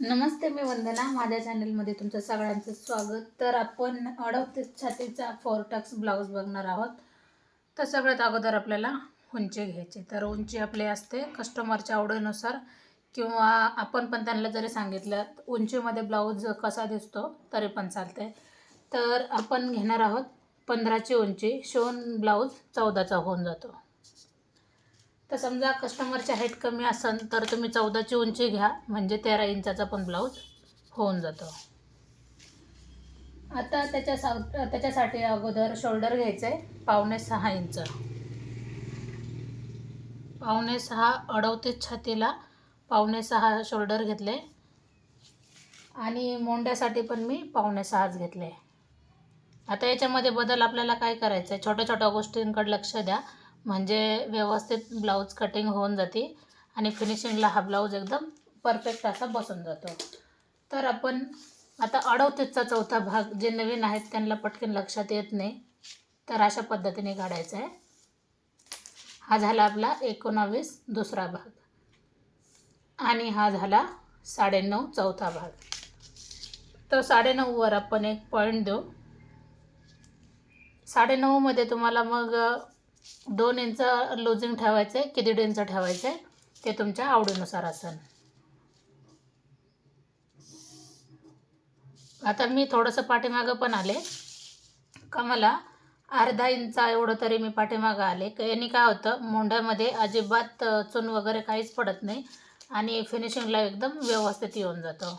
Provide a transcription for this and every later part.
नमस्ते मी वंदना. माझ्या चॅनलमध्ये तुमचं सगळ्यांचं स्वागत. तर आपण अडवतीस छातीचा फोर टक्स ब्लाऊज बघणार आहोत. तर सगळ्यात अगोदर आपल्याला उंची घ्यायची. तर उंची आपली असते कस्टमरच्या आवडीनुसार किंवा आपण पण त्यांना जरी सांगितलं उंचीमध्ये ब्लाऊज कसा दिसतो तरी पण चालते तर आपण घेणार आहोत पंधराची उंची. शिवून ब्लाऊज चौदाचा होऊन जातो. तर समजा कस्टमरची हाईट कमी असेल तर तुम्ही चौदाची उंची घ्या म्हणजे तेरा इंचाचा पण ब्लाऊज होऊन जातो. आता त्याच्या सा त्याच्यासाठी अगोदर शोल्डर घ्यायचं आहे पावणे सहा इंच. पावणे सहा अडवतीस छातीला पावणे सहा शोल्डर घेतले. आणि मोंड्यासाठी पण मी पावणे सहाच घेतले. आता याच्यामध्ये बदल आपल्याला काय करायचं आहे छोट्या छोट्या गोष्टींकडे लक्ष द्या. म्हणजे व्यवस्थित ब्लाऊज कटिंग होऊन जाते. आणि फिनिशिंगला हा ब्लाऊज एकदम परफेक्ट असा बसून जातो. तर आपण आता अडवतीसचा चौथा भाग जे नवीन आहेत त्यांना पटकन लक्षात येत नाही. तर अशा पद्धतीने काढायचा आहे. हा झाला आपला एकोणावीस दुसरा भाग. आणि हा झाला साडेनऊ चौथा भाग. तर साडेनऊवर आपण एक पॉईंट देऊ. साडेनऊमध्ये तुम्हाला मग दोन इंच लुझिंग ठेवायचं आहे की दीड इंच ठेवायचं आहे ते तुमच्या आवडीनुसार असेल आता मी थोडंसं पाठीमागं पण आले. का मला अर्धा इंचा एवढं तरी मी पाठीमागं आले. याने यांनी काय होतं मोंढ्यामध्ये अजिबात चून वगैरे काहीच पडत नाही आणि फिनिशिंगला एकदम व्यवस्थित येऊन जातं.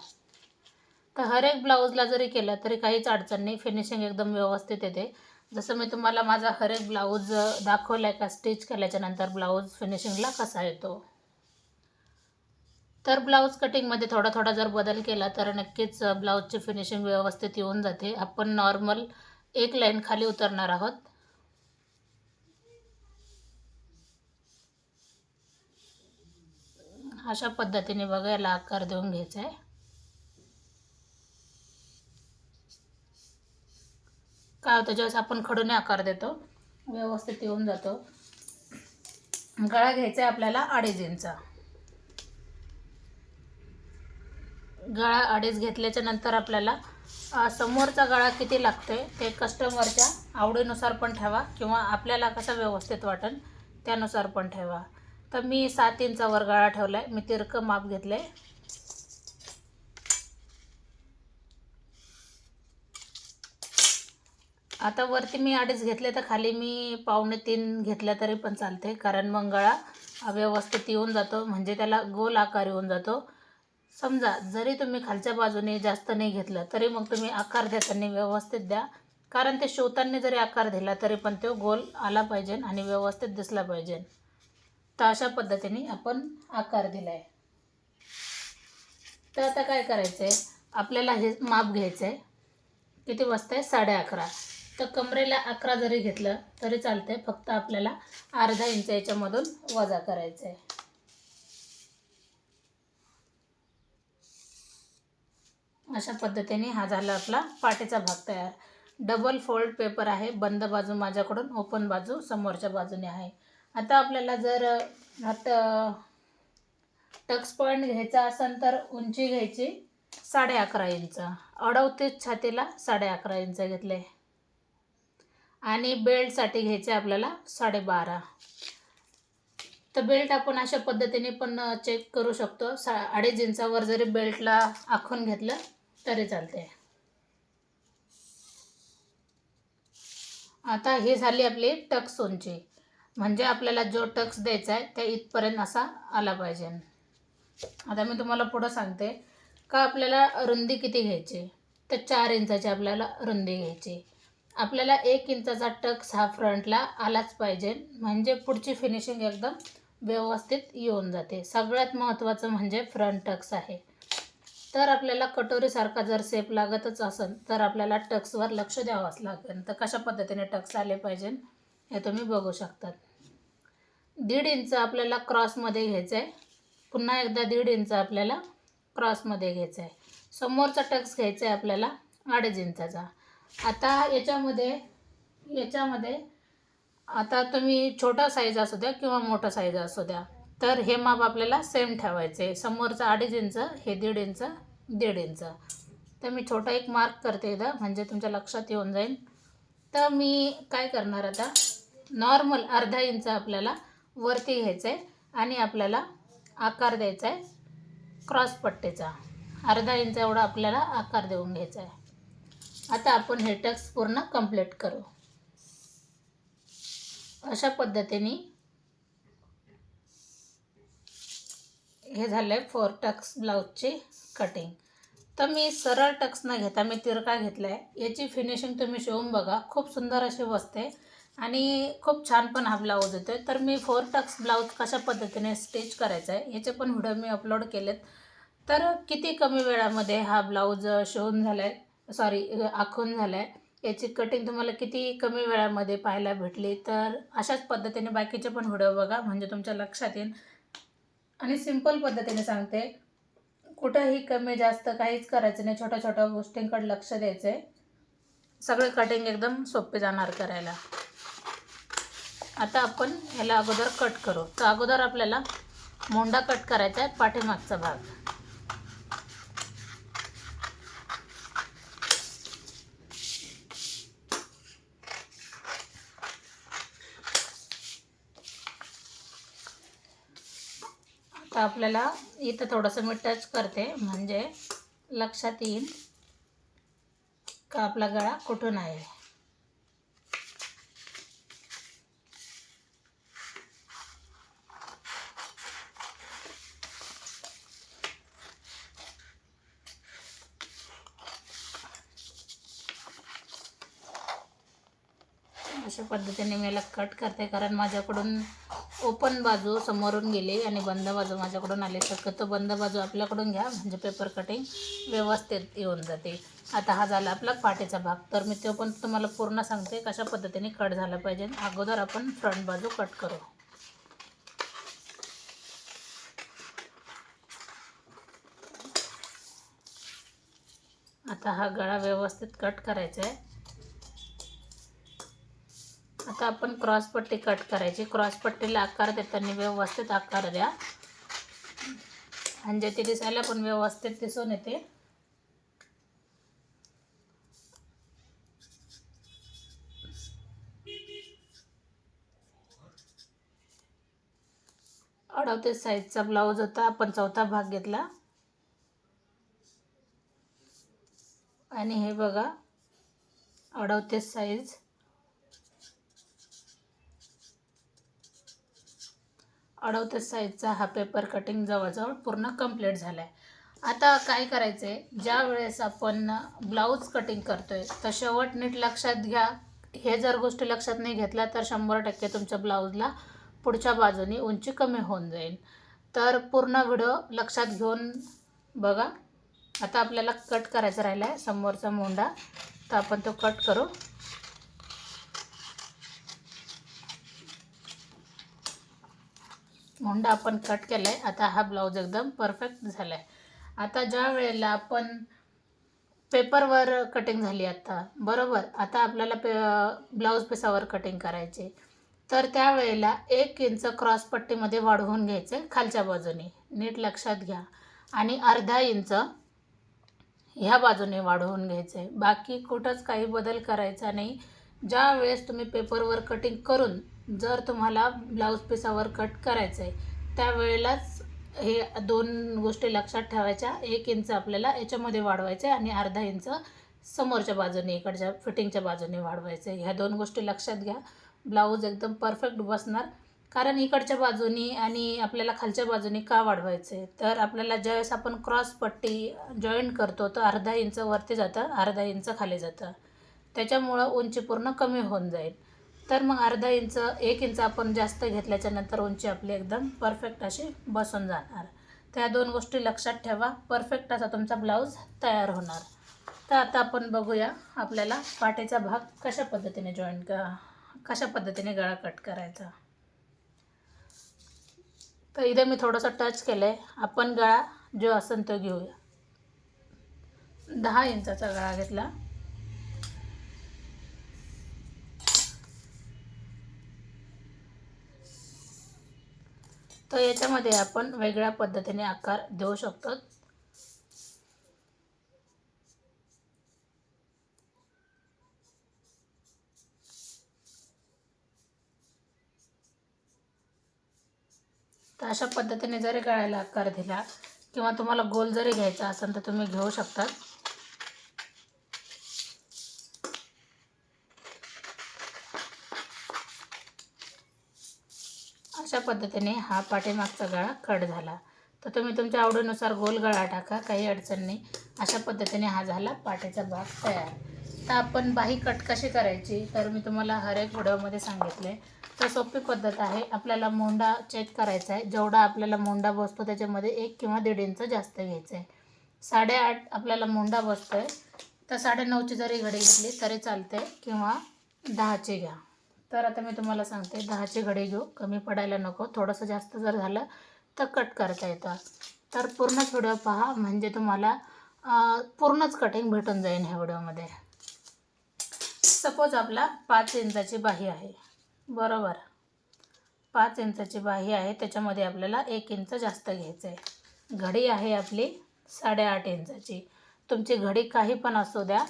तर हर एक ब्लाऊजला जरी केलं तरी काहीच अडचण नाही. फिनिशिंग एकदम व्यवस्थित येते. जसं मी तुम्हाला माझा हर एक ब्लाऊज दाखवला आहे का स्टिच केल्याच्यानंतर ब्लाऊज फिनिशिंगला कसा येतो? तर ब्लाऊज कटिंगमध्ये थोडा थोडा जर बदल केला तर नक्कीच ब्लाऊजची फिनिशिंग व्यवस्थित येऊन जाते. आपण नॉर्मल एक लाईन खाली उतरणार आहोत. अशा पद्धतीने बघायला आकार देऊन घ्यायचा आहे. काय होतं ज्यावेळेस आपण खडूने आकार देतो व्यवस्थित येऊन जातो. गळा घ्यायचा आहे आपल्याला अडीच इंचा. गळा अडीच घेतल्याच्या नंतर आपल्याला समोरचा गळा किती लागते ते कस्टमरच्या आवडीनुसार पण ठेवा किंवा आपल्याला कसं व्यवस्थित वाटेल त्यानुसार पण ठेवा. तर मी सात इंचावर गळा ठेवला आहे मी तिरकं माप घेतलं आहे आता वरती मी अडीच घेतले तर खाली मी पावणे तीन घेतल्या तरी पण चालते. कारण मग गळा व्यवस्थित येऊन जातो म्हणजे त्याला गोल आकार येऊन जातो. समजा जरी तुम्ही खालच्या बाजूने जास्त नाही घेतलं तरी मग तुम्ही आकार देताना व्यवस्थित द्या. कारण ते शिवताना जरी आकार दिला तरी पण तो गोल आला पाहिजे आणि व्यवस्थित दिसला पाहिजे. तर अशा पद्धतीने आपण आकार दिला आहे तर आता काय करायचं आहे आपल्याला हे माप घ्यायचं आहे किती वाजता आहे साडे अकरा. तर कमरेला अकरा जरी घेतलं तरी चालतंय. फक्त आपल्याला अर्धा इंच याच्यामधून वजा करायचं आहे अशा पद्धतीने हा झाला आपला पाटीचा भाग तयार. डबल फोल्ड पेपर आहे. बंद बाजू माझ्याकडून ओपन बाजू समोरच्या बाजूने आहे. आता आपल्याला जर आता टक्स पॉईंट घ्यायचा असेल तर उंची घ्यायची साडे अकरा इंच. अडवतीस छातीला साडे अकरा इंच घेतले. आणि बेल्टसाठी घ्यायचे आपल्याला साडेबारा. तर बेल्ट आपण अशा पद्धतीने पण चेक करू शकतो. सा अडीच इंचावर जरी बेल्टला आखून घेतलं तरी चालते आता ही झाली आपली टक्स उंची म्हणजे आपल्याला जो टक्स द्यायचा आहे त्या इथपर्यंत असा आला पाहिजे. आता मी तुम्हाला पुढं सांगते. का आपल्याला रुंदी किती घ्यायची? तर चार इंचाची आपल्याला रुंदी घ्यायची. आपल्याला एक इंचाचा टक्स हा फ्रंटला आलाच पाहिजे. म्हणजे पुढची फिनिशिंग एकदम व्यवस्थित येऊन जाते. सगळ्यात महत्त्वाचं म्हणजे फ्रंट टक्स आहे. तर आपल्याला कटोरीसारखा जर सेप लागतच असेल तर आपल्याला टक्सवर लक्ष द्यावंच लागेल. तर कशा पद्धतीने टक्स आले पाहिजे हे तुम्ही बघू शकतात. दीड इंच आपल्याला क्रॉसमध्ये घ्यायचं आहे पुन्हा एकदा दीड इंच आपल्याला क्रॉसमध्ये घ्यायचं आहे समोरचा टक्स घ्यायचा आहे आपल्याला अडीच इंचाचा. आता याच्यामध्ये याच्यामध्ये आता तुम्ही छोटा साईज असू द्या किंवा मोठा साईज असू द्या तर हे माप आपल्याला सेम ठेवायचे. समोरचं अडीच इंच हे दीड इंच दीड इंच तर मी छोटा एक मार्क करते इथं म्हणजे तुमच्या लक्षात येऊन जाईल. तर मी काय करणार आता? नॉर्मल अर्धा इंच आपल्याला वरती घ्यायचं आहे आणि आपल्याला आकार द्यायचा आहे क्रॉस पट्टीचा. अर्धा इंच एवढा आपल्याला आकार देऊन घ्यायचा आहे आता आपण हे टक्स पूर्ण कंप्लीट करू. अशा पद्धतीने हे झालं आहे फोर टक्स ब्लाऊजची कटिंग तर मी सरळ टक्स न घेता मी तिरका घेतला आहे याची फिनिशिंग तुम्ही शिवून बघा. खूप सुंदर अशी बसते. आणि खूप छान पण हा ब्लाऊज येतो आहे तर मी फोर टक्स ब्लाऊज कशा पद्धतीने स्टिच करायचा आहे याचे पण व्हिडिओ मी अपलोड केलेत. तर किती कमी वेळामध्ये हा ब्लाऊज शिवून झाला आहे सॉरी आखून झालं आहे याची कटिंग तुम्हाला किती कमी वेळामध्ये पाहायला भेटली? तर अशाच पद्धतीने बाकीचे पण व्हिडिओ बघा म्हणजे तुमच्या लक्षात येईल. आणि सिंपल पद्धतीने सांगते कुठंही कमी जास्त काहीच करायचं नाही. छोट्या छोट्या गोष्टींकडे लक्ष द्यायचं आहे सगळे कटिंग एकदम सोपे जाणार करायला. आता आपण ह्याला अगोदर कट करू. तर अगोदर आपल्याला मोंडा कट करायचा आहे पाठीमागचा भाग. आता आपल्याला इथं थोडंसं मी टच करते. म्हणजे लक्षात येईल का आपला गळा कुठून आहे? अशा पद्धतीने मी याला कट करते. कारण माझ्याकडून ओपन बाजू समोरून गेली आणि बंद बाजू माझ्याकडून आली. शक्यतो बंद बाजू आपल्याकडून घ्या म्हणजे पेपर कटिंग व्यवस्थित येऊन जाते. आता हा झाला आपला पाठीचा भाग. तर मी तो पण तुम्हाला पूर्ण सांगते कशा पद्धतीने कट झाला पाहिजे. अगोदर आपण फ्रंट बाजू कट करू. आता हा गळा व्यवस्थित कट करायचा आहे. आता आपण क्रॉस पट्टी कट करायची. क्रॉस पट्टीला आकार देताना व्यवस्थित आकार द्या. म्हणजे ती दिसायला पण व्यवस्थित दिसून येते. अडवतीस साईजचा ब्लाऊज होता. आपण चौथा भाग घेतला. आणि हे बघा अडवतीस साईज. अडवतीस साईजचा हा पेपर कटिंग जवळजवळ पूर्ण कंप्लीट झाला आहे आता काय करायचं आहे ज्या वेळेस आपण ब्लाऊज कटिंग करतो आहे तर शेवट नीट लक्षात घ्या. हे जर गोष्टी लक्षात नाही घेतल्या तर शंभर टक्के तुमच्या ब्लाऊजला पुढच्या बाजूने उंची कमी होऊन जाईल. तर पूर्ण व्हिडिओ लक्षात घेऊन बघा. आता आपल्याला कट करायचा राहिला आहे समोरचा मोंडा. तर आपण तो कट करू. मुंडा आपण कट केला आहे आता हा ब्लाऊज एकदम परफेक्ट झाला आहे आता ज्या वेळेला आपण पेपरवर कटिंग झाली आता बरोबर? आता आपल्याला पे ब्लाऊज पिसावर कटिंग करायचे. तर त्यावेळेला एक इंच क्रॉस पट्टीमध्ये वाढवून घ्यायचं खालच्या बाजूने. नीट लक्षात घ्या. आणि अर्धा इंच ह्या बाजूने वाढवून घ्यायचं. आहे बाकी कुठंच काही बदल करायचा नाही. ज्या वेळेस तुम्ही पेपरवर कटिंग करून जर तुम्हाला ब्लाऊज पिसावर कट करायचं आहे त्यावेळेलाच हे दोन गोष्टी लक्षात ठेवायच्या. एक इंच आपल्याला याच्यामध्ये वाढवायचं आहे आणि अर्धा इंच समोरच्या बाजूने इकडच्या फिटिंगच्या बाजूने वाढवायचं आहे ह्या दोन गोष्टी लक्षात घ्या. ब्लाऊज एकदम परफेक्ट बसणार. कारण इकडच्या बाजूनी आणि आपल्याला खालच्या बाजूनी का वाढवायचं आहे तर आपल्याला ज्यावेळेस आपण क्रॉस पट्टी जॉईंट करतो तर अर्धा इंच वरती जातं अर्धा इंच खाली जातं. त्याच्यामुळं उंची पूर्ण कमी होऊन जाईल. तर मग अर्धा इंच एक इंच आपण जास्त घेतल्याच्यानंतर उंची आपली एकदम परफेक्ट अशी बसून जाणार. त्या दोन गोष्टी लक्षात ठेवा. परफेक्ट असा तुमचा ब्लाऊज तयार होणार. तर आता आपण बघूया आपल्याला पाठीचा भाग कशा पद्धतीने जॉईंट का कशा पद्धतीने गळा कट करायचा. तर इथे मी थोडंसं टच केलं आहे आपण गळा जो असेल तो घेऊया. दहा इंचाचा गळा घेतला. तर याच्यामध्ये आपण वेगळ्या पद्धतीने आकार देऊ शकतो. तर अशा पद्धतीने जरी गळ्याला आकार दिला किंवा तुम्हाला गोल जरी घ्यायचा असेल तर तुम्ही घेऊ शकतात पद्धतीने हा पाठीमागचा गळा कट झाला. तर तुम्ही तुमच्या आवडीनुसार गोल गळा टाका काही अडचण नाही. अशा पद्धतीने हा झाला पाठीचा भाग तयार. तर आपण बाही कट कशी करायची तर मी तुम्हाला हर एक व्हिडिओमध्ये सांगितले. तर सोपी पद्धत आहे आपल्याला मोंडा चेक करायचा आहे. जेवढा आपल्याला मोंडा बसतो त्याच्यामध्ये एक किंवा दीड इंच जास्त घ्यायचं आहे. साडेआठ आपल्याला मोंडा बसतो आहे तर साडेनऊची जरी घडी घेतली तरी चालते किंवा दहाची घ्या. तर आता मी तुम्हाला सांगते दहाची घडी घेऊ. कमी पडायला नको. थोडंसं जास्त जर झालं तर कट करता येतं. तर पूर्णच व्हिडिओ पहा. म्हणजे तुम्हाला पूर्णच कटिंग भेटून जाईल ह्या व्हिडिओमध्ये. सपोज आपला पाच इंचाची बाही आहे. बरोबर. पाच इंचाची बाही आहे. त्याच्यामध्ये आपल्याला एक इंच जास्त घ्यायचं आहे. घडी आहे आपली साडेआठ इंचाची. तुमची घडी काही पण असू द्या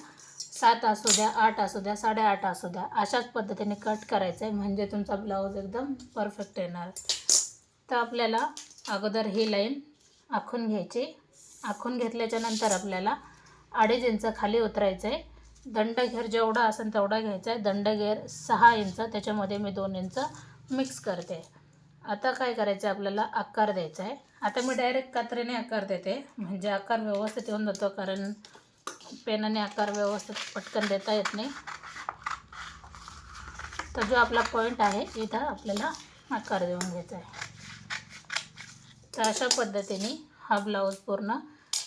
सात असू द्या आठ असू द्या साडेआठ असू द्या अशाच पद्धतीने कट करायचं आहे म्हणजे तुमचा ब्लाऊज एकदम परफेक्ट येणार. तर आपल्याला अगोदर ही लाईन आखून घ्यायची. आखून घेतल्याच्यानंतर आपल्याला अडीच इंच खाली उतरायचं आहे दंडघेर जेवढा असेल तेवढा घ्यायचा आहे दंडघेर सहा इंच त्याच्यामध्ये मी दोन इंच मिक्स करते. आता काय करायचं आहे आपल्याला आकार द्यायचा आहे आता मी डायरेक्ट कात्रीने आकार देते. म्हणजे आकार व्यवस्थित येऊन जातो कारण पेनाने आकार व्यवस्थित पटकन देता येत नाही. तर जो आपला पॉईंट आहे इथं आपल्याला आकार देऊन घ्यायचा आहे. तर अशा पद्धतीने हा ब्लाऊज पूर्ण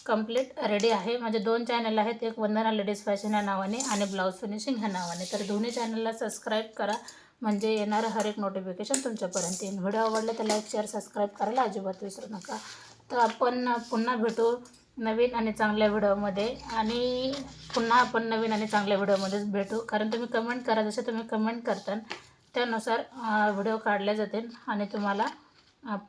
कंप्लीट रेडी आहे. म्हणजे दोन चॅनल आहेत. एक वंदना लेडीज फॅशन या नावाने आणि ब्लाऊज फिनिशिंग ह्या नावाने. तर दोन्ही चॅनलला सबस्क्राईब करा. म्हणजे येणारं हर एक नोटिफिकेशन तुमच्यापर्यंत येईल. व्हिडिओ आवडला तर लाईक शेअर सबस्क्राईब करायला अजिबात विसरू नका. तर आपण पुन्हा भेटू. नवीन आणि चांगल्या व्हिडिओमध्ये आणि पुन्हा आपण नवीन आणि चांगल्या व्हिडिओमध्येच भेटू. कारण तुम्ही कमेंट करा जसे तुम्ही कमेंट करता त्यानुसार व्हिडिओ काढले जातील आणि तुम्हाला आप